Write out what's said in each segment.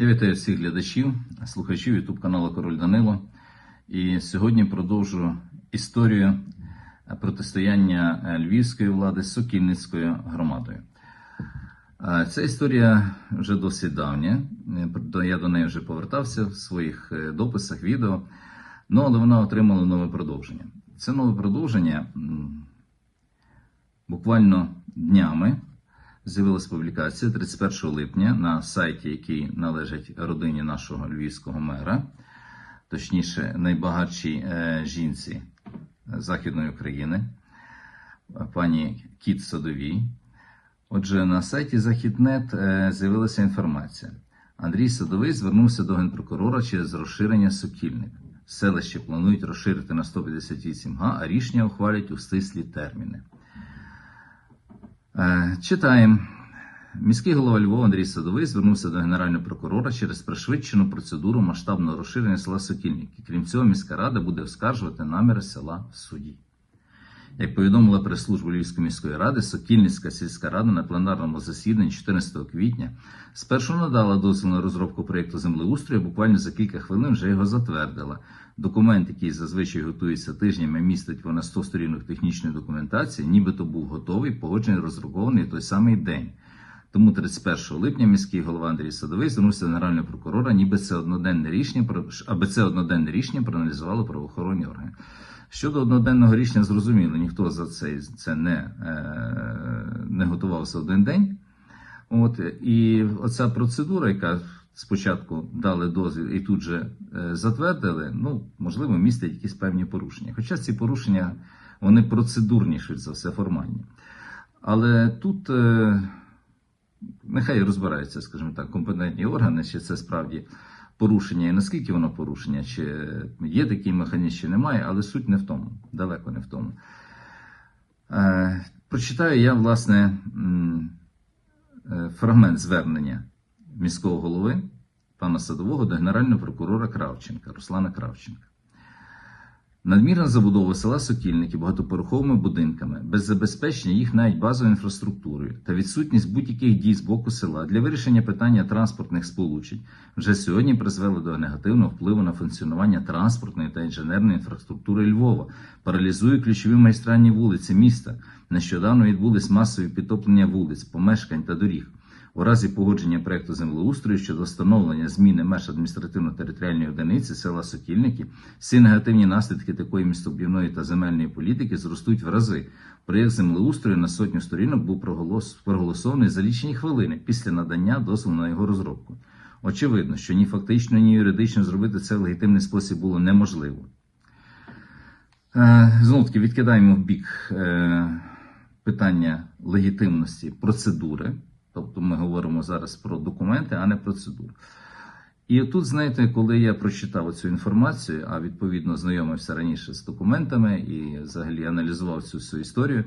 Я вітаю всіх глядачів, слухачів YouTube каналу Король Данило. І сьогодні продовжу історію протистояння львівської влади з Сокільницькою громадою. Ця історія вже досить давня. Я до неї вже повертався в своїх е, дописах, відео. Ну, але вона отримала нове продовження. Це нове продовження буквально днями з'явилась публікація 31 липня на сайті, який належить родині нашого львівського мера, точніше, найбагатшій е, жінці Західної України, е, пані Кіт Садовій. Отже, на сайті Західнет е, з'явилася інформація. Андрій Садовий звернувся до генпрокурора через розширення сокільник. Селище планують розширити на 158 га, а рішення ухвалять у стислі терміни. Е, Читаємо. Міський голова Львова Андрій Садовий звернувся до генерального прокурора через пришвидшену процедуру масштабного розширення села Сокільники. Крім цього, міська рада буде оскаржувати наміри села в суді. Як повідомила прес-служба Львівської міської ради, Сокільницька сільська рада на пленарному засіданні 14 квітня спершу надала дозвіл на розробку проєкту землеустрою, буквально за кілька хвилин вже його затвердила. Документ, який зазвичай готується тижнями, містить понад 100 сторінок технічної документації, нібито був готовий, погоджений, розрахований той самий день. Тому 31 липня міський голова Андрій Садовий звернувся до генерального прокурора, ніби це одноденне рішення, аби це одноденне рішення проаналізували правоохоронні органи. Щодо одноденного рішення, зрозуміло, ніхто за це, це не, е, не готувався один день. От, і оця процедура, яка спочатку дали дозвіл і тут же е, затвердили, ну, можливо, містять якісь певні порушення. Хоча ці порушення, вони процедурні, швидше за все, формальні. Але тут е, нехай розбираються, скажімо так, компетентні органи, чи це справді порушення і наскільки воно порушення, чи є такий механізм, чи немає, але суть не в тому, далеко не в тому. Е, прочитаю я, власне, е, фрагмент звернення міського голови пана Садового до генерального прокурора Кравченка, Руслана Кравченка. Надмірна забудова села Сокільники багатоповерховими будинками, без забезпечення їх навіть базовою інфраструктурою та відсутність будь-яких дій з боку села для вирішення питання транспортних сполучень вже сьогодні призвели до негативного впливу на функціонування транспортної та інженерної інфраструктури Львова, паралізує ключові майстральні вулиці міста. Нещодавно відбулись масові підтоплення вулиць, помешкань та доріг. У разі погодження проекту землеустрою щодо встановлення зміни меж адміністративно-територіальної одиниці села Сокільники, всі негативні наслідки такої містобудівної та земельної політики зростуть в рази. Проєкт землеустрою на сотню сторінок був проголосований за лічені хвилини після надання дозволу на його розробку. Очевидно, що ні фактично, ні юридично зробити це в легітимний спосіб було неможливо. Е, Знову таки відкидаємо в бік е, питання легітимності процедури. Тобто ми говоримо зараз про документи, а не процедуру. І тут, знаєте, коли я прочитав цю інформацію, а відповідно знайомився раніше з документами і взагалі аналізував цю всю історію,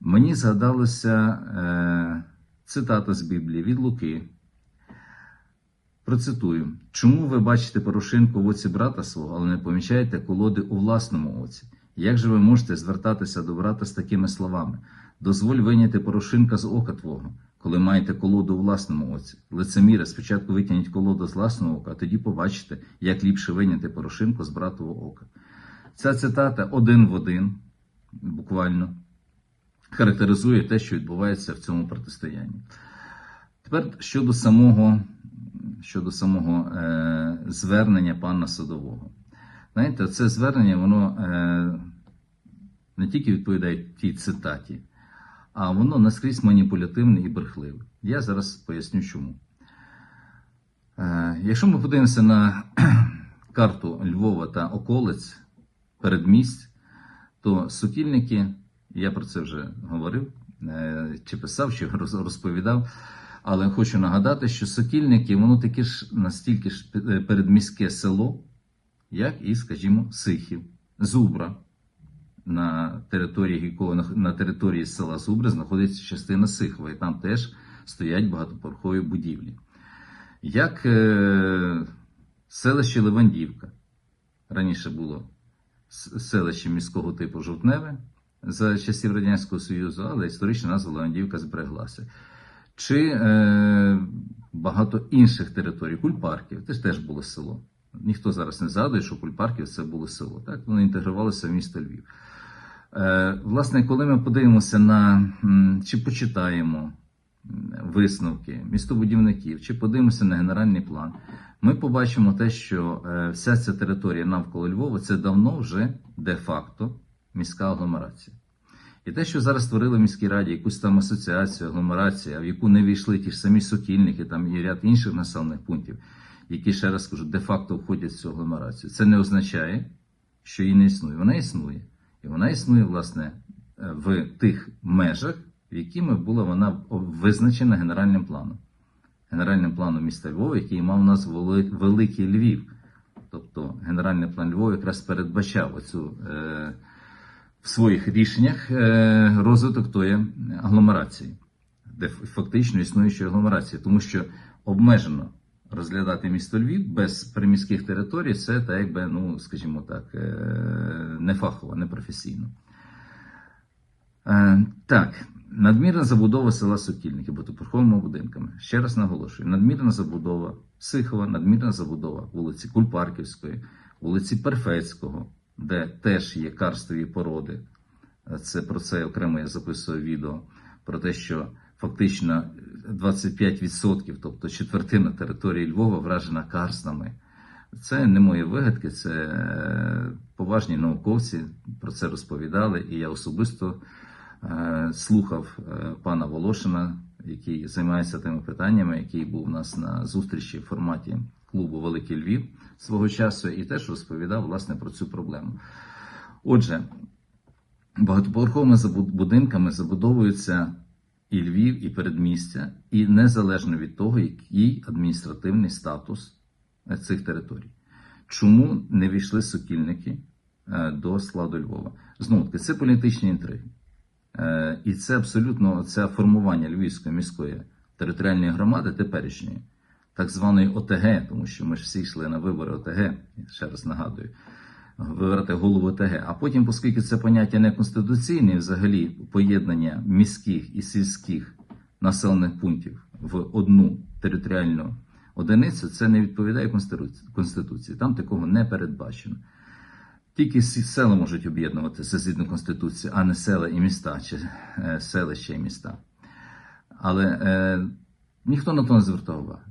мені згадалося е, цитата з Біблії від Луки. Процитую: чому ви бачите Порошинку в оці брата свого, але не помічаєте колоди у власному оці? Як же ви можете звертатися до брата з такими словами? Дозволь виняти порошинка з ока твого, коли маєте колоду у власному оці. Лицеміре, спочатку витягніть колоду з власного ока, а тоді побачите, як ліпше виняти порошинку з братового ока. Ця цитата один в один, буквально, характеризує те, що відбувається в цьому протистоянні. Тепер щодо самого, щодо самого е, звернення пана Садового. Знаєте, це звернення, воно е, не тільки відповідає тій цитаті, а воно наскрізь маніпулятивне і брехливе. Я зараз поясню чому. Е, якщо ми подивимося на карту Львова та околиць передмість, то сукільники, я про це вже говорив, е, чи писав, чи розповідав. Але хочу нагадати, що сокільники, воно таке ж настільки ж е, передміське село, як і, скажімо, Сихів, Зубра. На території якого на території села Зубра знаходиться частина Сихова, і там теж стоять багатоповерхові будівлі. Як е, селище Левандівка. Раніше було селище міського типу Жовтневе за часів Радянського Союзу, але історична назва Левандівка збереглася. чи е, багато інших територій, кульпарків, це ж теж було село. Ніхто зараз не згадує, що кульпарків це було село. Так? Вони інтегрувалися в місто Львів. Е, власне, коли ми подивимося на чи почитаємо висновки містобудівників, чи подивимося на генеральний план, ми побачимо те, що е, вся ця територія навколо Львова це давно вже де-факто міська агломерація. І те, що зараз створили в міській раді якусь там асоціацію, агломерацію, в яку не війшли ті ж самі сокільники, там і ряд інших населених пунктів, які ще раз кажу, де-факто входять в цю агломерацію, це не означає, що її не існує. Вона існує. І вона існує, власне, е, в тих межах, якими була вона визначена генеральним планом. Генеральним планом міста Львова, який мав назву Вели- Великий Львів. Тобто генеральний план Львова якраз передбачав оцю, е, в своїх рішеннях е, розвиток тої агломерації, де фактично існуючої агломерації, тому що обмежено розглядати місто Львів без приміських територій, це так якби, ну, скажімо так, е, не фахово, не професійно. Е, Так, надмірна забудова села Сокільники багатоповерховими будинками. Ще раз наголошую: надмірна забудова Сихова, надмірна забудова вулиці Кульпарківської, вулиці Перфецького, де теж є карстові породи. Це про це окремо я записую відео про те, що фактично 25%, тобто четвертина території Львова вражена карстами. Це не мої вигадки, це е, поважні науковці про це розповідали, і я особисто е, слухав е, пана Волошина, який займається тими питаннями, який був у нас на зустрічі в форматі клубу Великий Львів свого часу, і теж розповідав власне про цю проблему. Отже, багатоповерховими будинками забудовуються і Львів, і передмістя, і незалежно від того, який адміністративний статус е, цих територій. Чому не війшли сокільники е, до складу Львова? Знову таки, це політичні інтриги. Е, І це абсолютно це формування Львівської міської територіальної громади теперішньої, так званої ОТГ, тому що ми ж всі йшли на вибори ОТГ, ще раз нагадую, голову ОТГ. А потім, оскільки це поняття не конституційне, взагалі поєднання міських і сільських населених пунктів в одну територіальну одиницю, це не відповідає Конституції-. Там такого не передбачено. Тільки села можуть об'єднуватися згідно Конституції, а не села і міста, чи е, селища і міста. Але е, ніхто на то не звертав уваги.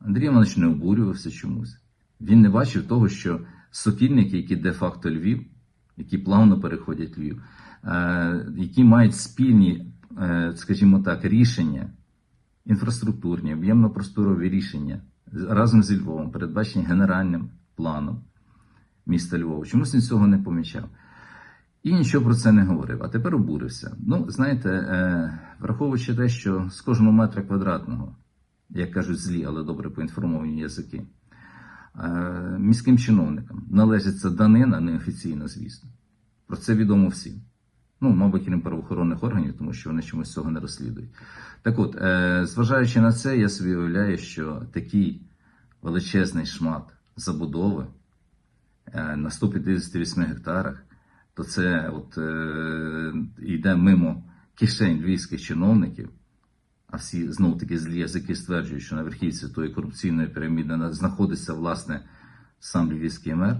Андрій Іванович не обурювався чомусь. Він не бачив того, що сокільники, які де-факто Львів, які плавно переходять Львів, е, які мають спільні, е, скажімо так, рішення, інфраструктурні, об'ємно-просторові рішення разом зі Львовом, передбачені генеральним планом міста Львова. Чомусь він цього не помічав. І нічого про це не говорив. А тепер обурився. Ну, знаєте, е, враховуючи те, що з кожного метра квадратного, як кажуть злі, але добре поінформовані язики, міським чиновникам належиться данина неофіційно, звісно. Про це відомо всім. Ну, мабуть, крім правоохоронних органів, тому що вони чомусь цього не розслідують. Так от, е, зважаючи на це, я собі уявляю, що такий величезний шмат забудови е, на 158 гектарах, то це от е, йде мимо кишень львівських чиновників, а всі знов таки злі язики стверджують, що на верхівці тої корупційної піраміди знаходиться власне сам львівський мер,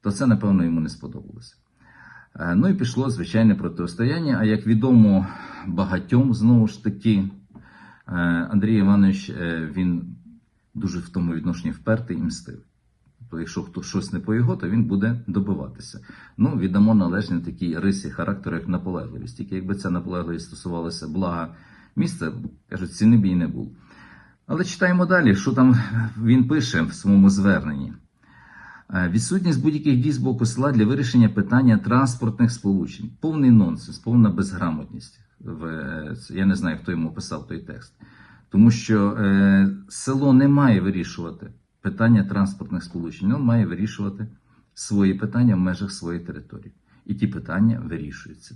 то це, напевно, йому не сподобалося. Е, Ну і пішло звичайне протистояння. А як відомо багатьом, знову ж таки, е, Андрій Іванович е, він дуже в тому відношенні впертий і мстивий. Тобто, якщо хто щось не по його, то він буде добиватися. Ну, віддамо належні такі риси характеру, як наполегливість. Тільки якби ця наполегливість стосувалася блага міста, кажуть, і не було. Але читаємо далі, що там він пише в своєму зверненні. Е, Відсутність будь-яких дій з боку села для вирішення питання транспортних сполучень. Повний нонсенс, повна безграмотність. Е, Я не знаю, хто йому писав той текст. Тому що е, село не має вирішувати питання транспортних сполучень, воно має вирішувати свої питання в межах своєї території. І ті питання вирішуються.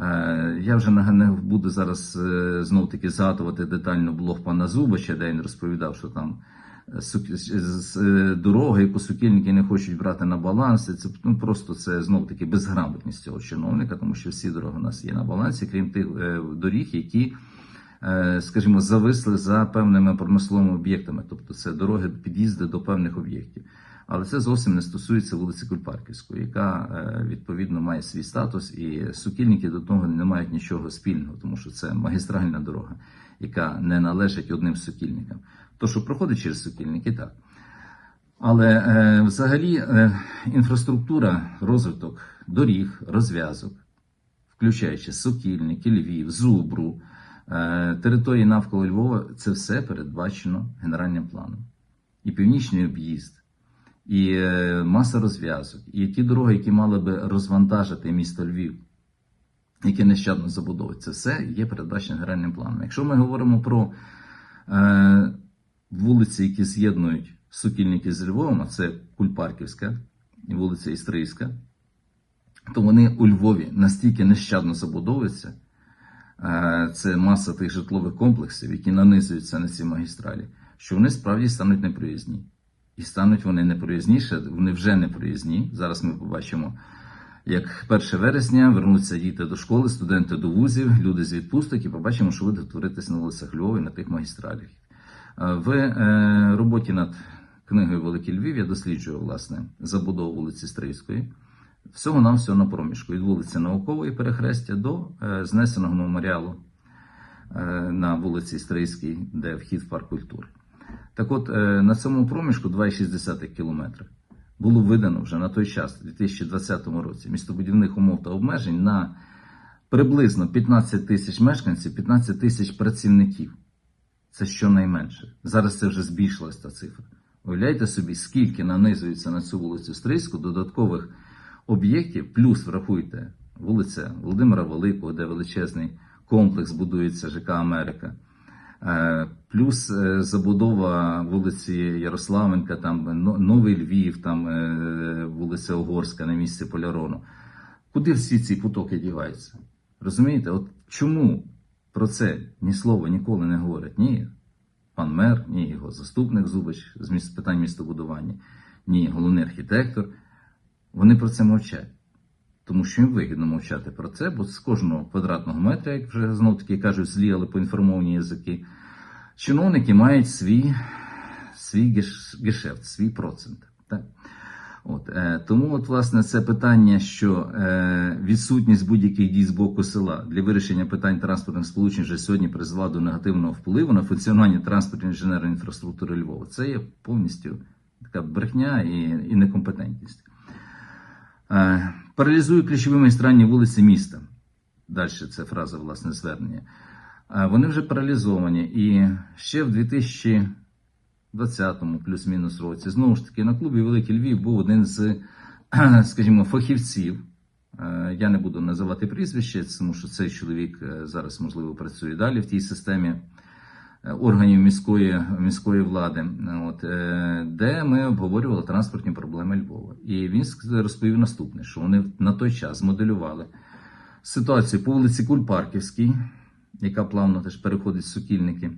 Е, Я вже не- буду зараз е, знов таки згадувати детально блог пана Зубача, де він розповідав, що там е, дороги, яку сукільники не хочуть брати на баланс. Це ну, просто це знов таки безграмотність цього чиновника, тому що всі дороги у нас є на балансі, крім тих доріг, які скажімо, зависли за певними промисловими об'єктами, тобто це дороги, під'їзди до певних об'єктів. Але це зовсім не стосується вулиці Кульпарківської, яка е, відповідно має свій статус, і сукільники до того не мають нічого спільного, тому що це магістральна дорога, яка не належить одним сукільникам. То, що проходить через сукільники, так. Але е, взагалі е, інфраструктура, розвиток доріг, розв'язок, включаючи Сокільники, Львів, Зубру, е, території навколо Львова, це все передбачено генеральним планом. І північний об'їзд, і е, маса розв'язок, і ті дороги, які мали би розвантажити місто Львів, які нещадно забудовують, це все є передбачено генеральним планом. Якщо ми говоримо про е, вулиці, які з'єднують сукільники з Львовом, а це Кульпарківська і вулиця Істрийська, то вони у Львові настільки нещадно забудовуються. е, Це маса тих житлових комплексів, які нанизуються на ці магістралі, що вони справді стануть непроїзні. І стануть вони непроїзніше, вони вже непроїзні. Зараз ми побачимо, як 1 вересня вернуться діти до школи, студенти до вузів, люди з відпусток, і побачимо, що буде творитися на вулицях Львова і на тих магістралях. Е, В е, роботі над книгою Великий Львів я досліджую власне забудову вулиці Стрийської. Всього нам всього на проміжку від вулиці Наукової перехрестя до е, знесеного меморіалу на вулиці Стрийській, де вхід в парк культури. Так от, е, на цьому проміжку 2,6 кілометри було видано вже на той час, у 2020 році, містобудівних умов та обмежень на приблизно 15 тисяч мешканців, 15 тисяч працівників. Це щонайменше. Зараз це вже збільшилась та цифра. Уявляєте собі, скільки нанизується на цю вулицю Стрийську додаткових об'єктів, плюс врахуйте вулиця Володимира Великого, де величезний комплекс будується ЖК Америка. Е, Плюс е, забудова вулиці Ярославенка, там Новий Львів, там е, вулиця Угорська на місці Полярону. Куди всі ці потоки діваються? Розумієте, от чому про це ні слова ніколи не говорять? Ні пан мер, ні його заступник Зубич з питань містобудування, ні головний архітектор. Вони про це мовчать. Тому що їм вигідно мовчати про це, бо з кожного квадратного метра, як вже знов таки кажуть, злі, але поінформовані язики, чиновники мають свій, свій гешефт, свій процент. Так? От, е, тому, от, власне, це питання, що е, відсутність будь-яких дій з боку села для вирішення питань транспортних сполучень вже сьогодні призвела до негативного впливу на функціонування транспортної інженерної інфраструктури Львова. Це є повністю така брехня і, і некомпетентність. Е, паралізує ключові магістральні вулиці міста. Далі це фраза власне звернення. Е, вони вже паралізовані. І ще в 2020 плюс-мінус році, знову ж таки, на клубі Великий Львів був один з, скажімо, фахівців. Е, Я не буду називати прізвище, тому що цей чоловік зараз, можливо, працює далі в тій системі органів міської, міської влади, от, е, де ми обговорювали транспортні проблеми Львова. І він розповів наступне, що вони на той час змоделювали ситуацію по вулиці Кульпарківській, яка плавно теж переходить в Сокільники,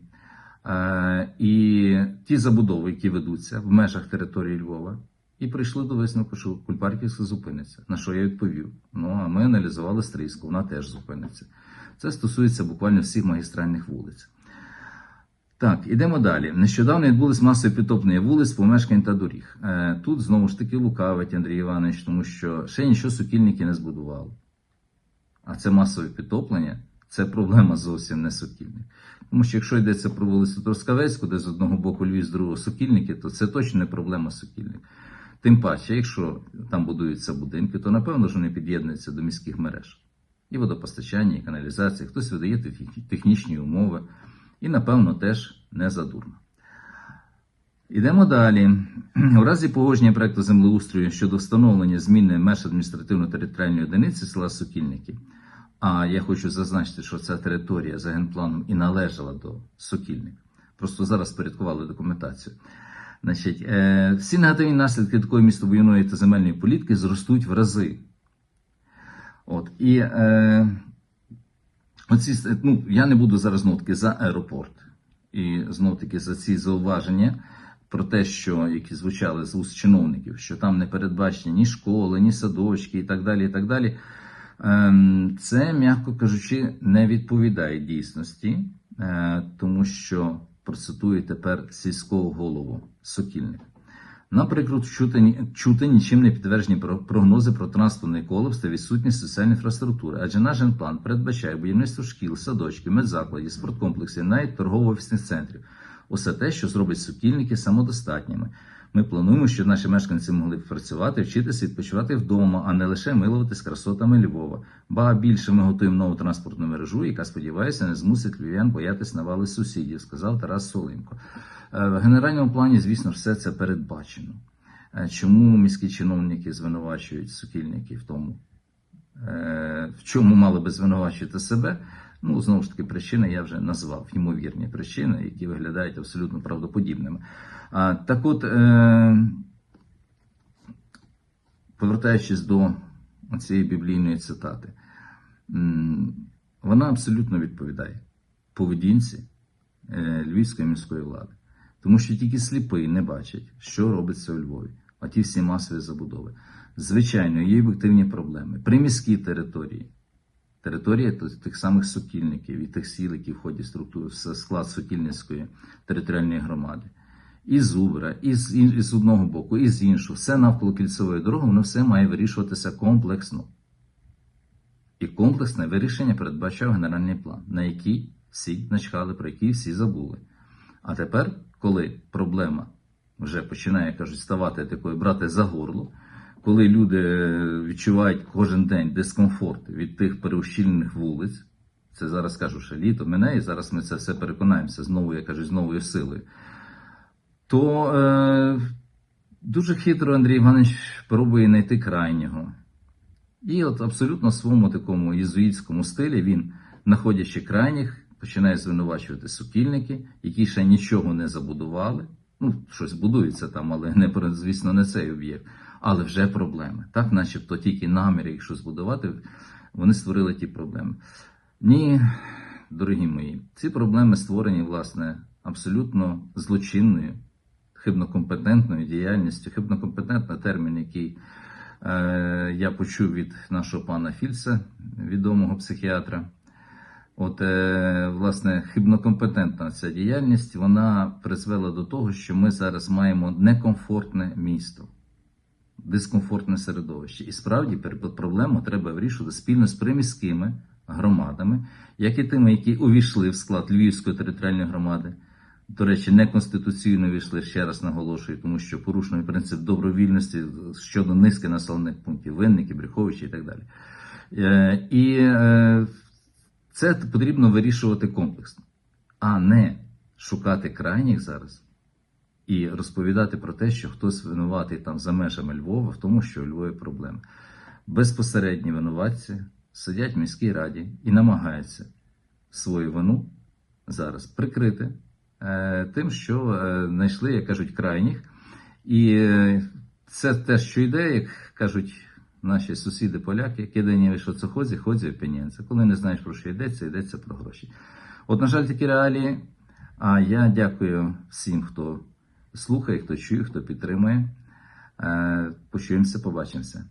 е, і ті забудови, які ведуться в межах території Львова. І прийшли до висновку, що Кульпарківська зупиниться. На що я відповів? Ну, а ми аналізували Стрийську, вона теж зупиниться. Це стосується буквально всіх магістральних вулиць. Так, ідемо далі. Нещодавно відбулись масові підтоплення вулиць, помешкань та доріг. Е, Тут знову ж таки лукавить Андрій Іванович, тому що ще нічого сукільники не збудували. А це масове підтоплення, це проблема зовсім не сукільник. Тому що якщо йдеться про вулицю Трускавецьку, де з одного боку Львів, з другого сукільники, то це точно не проблема сукільник. Тим паче, якщо там будуються будинки, то напевно ж вони під'єднуються до міських мереж. І водопостачання, і каналізація, хтось видає техні- технічні умови, і, напевно, теж не задурно. Ідемо далі. У разі погодження проекту землеустрою щодо встановлення зміни меж адміністративно-територіальної одиниці села Сокільники, а я хочу зазначити, що ця територія за генпланом і належала до Сокільник. Просто зараз порядкували документацію. Значить, е, всі негативні наслідки такої містобудівної та земельної політики зростуть в рази. От, і е, оці, ну, я не буду зараз знов таки за аеропорт. І знов таки за ці зауваження про те, що які звучали з уст чиновників, що там не передбачені ні школи, ні садочки і так далі. і так далі. Ем, Це, м'яко кажучи, не відповідає дійсності. е, тому що процитую тепер сільського голову Сокільник. Наприклад, чути, чути нічим не підтверджені про- прогнози про транспортний колапс та відсутність соціальної інфраструктури, адже наш генплан передбачає будівництво шкіл, садочків, медзакладів, спорткомплексів, навіть торгово-офісних центрів. Усе те, що зробить сукільники самодостатніми. Ми плануємо, щоб наші мешканці могли працювати, вчитися, відпочивати вдома, а не лише милуватись красотами Львова. Ба більше ми готуємо нову транспортну мережу, яка, сподіваюся, не змусить львів'ян боятись навали сусідів, сказав Тарас Солимко. Е, В генеральному плані, звісно, все це передбачено. Е, Чому міські чиновники звинувачують сукільників в тому? Е, В чому мали би звинувачувати себе? Ну, знову ж таки, причини я вже назвав, ймовірні причини, які виглядають абсолютно правдоподібними. А, так от, е, повертаючись до цієї біблійної цитати, вона абсолютно відповідає поведінці е, львівської міської влади. Тому що тільки сліпий не бачить, що робиться у Львові, а ті всі масові забудови. Звичайно, є об'єктивні проблеми. Приміські території, територія тих самих сокільників і тих сіл, які входять в структуру склад Сокільницької територіальної громади. І з Убера, і з, і з одного боку, і з іншого. Все навколо кільцевої дороги, воно все має вирішуватися комплексно. І комплексне вирішення передбачав генеральний план, на який всі начхали, про який всі забули. А тепер, коли проблема вже починає, кажуть, ставати такою, брати за горло, коли люди е, відчувають кожен день дискомфорт від тих переущільнених вулиць, це зараз кажу, що літо мене, і зараз ми це все переконаємося знову, я кажу, з новою силою. То е, дуже хитро Андрій Іванович пробує знайти крайнього. І от абсолютно в своєму такому єзуїтському стилі він, знаходячи крайніх, починає звинувачувати сукільники, які ще нічого не забудували. Ну, щось будується там, але не звісно, не цей об'єкт. Але вже проблеми. Так, начебто тільки наміри, якщо збудувати, вони створили ті проблеми. Ні, дорогі мої, ці проблеми створені, власне, абсолютно злочинною, хибнокомпетентною діяльністю, хибнокомпетентний термін, який е, я почув від нашого пана Фільца, відомого психіатра. От, е, власне, хибнокомпетентна ця діяльність вона призвела до того, що ми зараз маємо некомфортне місто, дискомфортне середовище. І справді проблему треба вирішувати спільно з приміськими громадами, як і тими, які увійшли в склад Львівської територіальної громади. До речі, неконституційно війшли, ще раз наголошую, тому що порушений принцип добровільності щодо низки населених пунктів, винники, Брюховичі і так далі. Е, І е, це потрібно вирішувати комплексно, а не шукати крайніх зараз і розповідати про те, що хтось винуватий там за межами Львова, в тому, що у Львові проблеми. Безпосередні винуватці сидять в міській раді і намагаються свою вину зараз прикрити е, тим, що е, знайшли, як кажуть, крайніх. І е, це те, що йде, як кажуть наші сусіди поляки, кидані що це ходзі, опінієнце. Коли не знаєш про що йдеться, йдеться про гроші. От, на жаль, такі реалії. А я дякую всім, хто слухає, хто чує, хто підтримує. Е, Почуємося, побачимося.